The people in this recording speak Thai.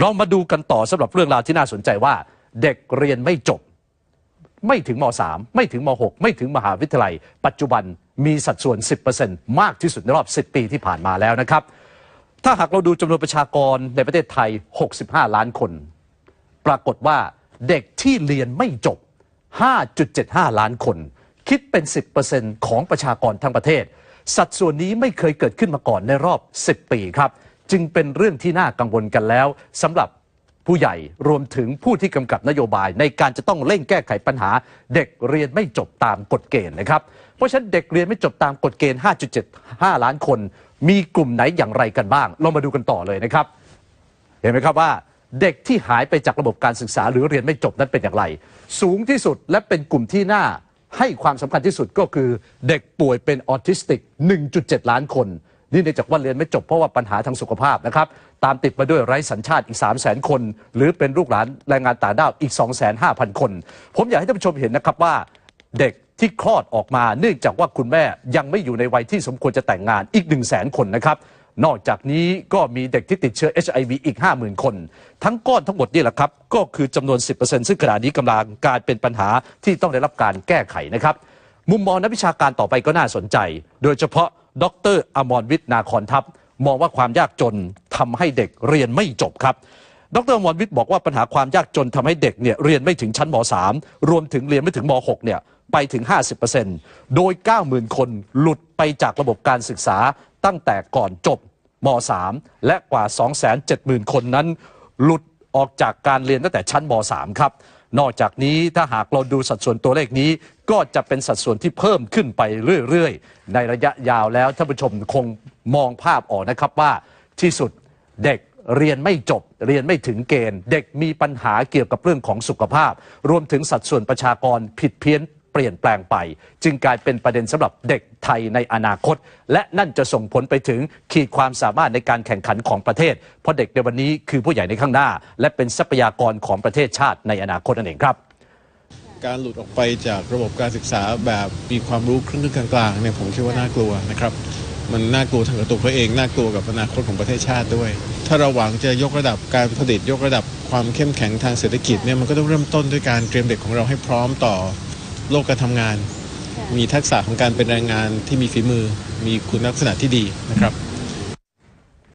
เรามาดูกันต่อสำหรับเรื่องราวที่น่าสนใจว่า เด็กเรียนไม่จบ ไม่ถึงม .3 ไม่ถึงม .6 ไม่ถึงมหาวิทยาลัย ปัจจุบันมีสัดส่วน 10%มากที่สุดในรอบ 10 ปีที่ผ่านมาแล้วนะครับ ถ้าหากเราดูจำนวนประชากรในประเทศไทย 65 ล้านคน ปรากฏว่าเด็กที่เรียนไม่จบ 5.75 ล้านคน คิดเป็น 10%ของประชากรทั้งประเทศ สัดส่วนนี้ไม่เคยเกิดขึ้นมาก่อนในรอบ 10 ปีครับ จึงเป็นเรื่องที่น่ากังวลกันแล้วสำหรับผู้ใหญ่รวมถึงผู้ที่กำกับนโยบาย ในการจะต้องเร่งแก้ไขปัญหา เด็กเรียนไม่จบตามกฎเกณฑ์นะครับ เพราะฉะนั้นเด็กเรียนไม่จบตามกฎเกณฑ์ 5.75 ล้านคน มีกลุ่มไหนอย่างไรกันบ้าง เรามาดูกันต่อเลยนะครับ เห็นไหมครับว่าเด็กที่หายไปจากระบบการศึกษาหรือเรียนไม่จบนั้นเป็นอย่างไร สูงที่สุดและเป็นกลุ่มที่น่าให้ความสำคัญที่สุดก็คือ เด็กป่วยเป็นออทิสติก 1.7 ล้านคน นี่เนื่องจากว่าเรียนไม่จบเพราะว่าปัญหาทางสุขภาพนะครับ ตามติดมาด้วยไร้สัญชาติอีก 3 0 0 0 0 0 คน หรือเป็นลูกหลานแรงงานต่างด้าวอีก 2 5 0 0 0 0 คน ผมอยากให้ท่านผู้ชมเห็นนะครับว่าเด็กที่คลอดออกมา เนื่องจากว่าคุณแม่ยังไม่อยู่ในวัยที่สมควรจะแต่งงานอีก 1 0 0 0 0แสนคนนะครับนอกจากนี้ก็มีเด็กที่ติดเชื้อ HIV อีก 50,000 คน ทั้งก้อนทั้งหมดนี่แหละครับ ก็คือจำนวน 10%ซึ่งขณะนี้กำลังกลายเป็นปัญหาที่ต้องได้รับการแก้ไขนะครับ มุมมองนักวิชาการต่อไปก็น่าสนใจ โดยเฉพาะ ดรอมรวิทย์นาคอนทัพ มองว่าความยากจนทำให้เด็กเรียนไม่จบครับดรอมรวิทย์บอกว่าปัญหาความยากจนทำให้เด็กเนี่ยเรียนไม่ถึงชั้นม .3 รวมถึงเรียนไม่ถึงม .6 เนี่ยไปถึง 50%โดย 90,000 คนหลุดไปจากระบบการศึกษาตั้งแต่ก่อนจบม .3 และกว่า 270,000 คนนั้น หลุดออกจากการเรียนตั้งแต่ชั้นม .3 ครับ นอกจากนี้ถ้าหากเราดูสัดส่วนตัวเลขนี้ ก็จะเป็นสัดส่วนที่เพิ่มขึ้นไปเรื่อยๆ ในระยะยาวแล้วท่านผู้ชมคงมองภาพออกนะครับว่าที่สุดเด็กเรียนไม่จบ เรียนไม่ถึงเกณฑ์ เด็กมีปัญหาเกี่ยวกับเรื่องของสุขภาพ รวมถึงสัดส่วนประชากรผิดเพี้ยน เปลี่ยนแปลงไป จึงกลายเป็นประเด็นสำหรับเด็กไทยในอนาคต และนั่นจะส่งผลไปถึงขีดความสามารถในการแข่งขันของประเทศ เพราะเด็กในวันนี้คือผู้ใหญ่ในข้างหน้า และเป็นทรัพยากรของประเทศชาติในอนาคตนั่นเองครับการหลุดออกไปจากระบบการศึกษาแบบมีความรู้ครึ่งกลางๆเนี่ยผมคิดว่าน่ากลัวนะครับ มันน่ากลัวทั้งกับตัวเขาเองน่ากลัวกับอนาคตของประเทศชาติด้วย ถ้าเราหวังจะยกระดับการผลิตยกระดับความเข้มแข็งทางเศรษฐกิจเนี่ยมันก็ต้องเริ่มต้นด้วยการเตรียมเด็กของเราให้พร้อมต่อ โลกการทำงาน มีทักษะของการเป็นแรงงานที่มีฝีมือ มีคุณลักษณะที่ดีนะครับ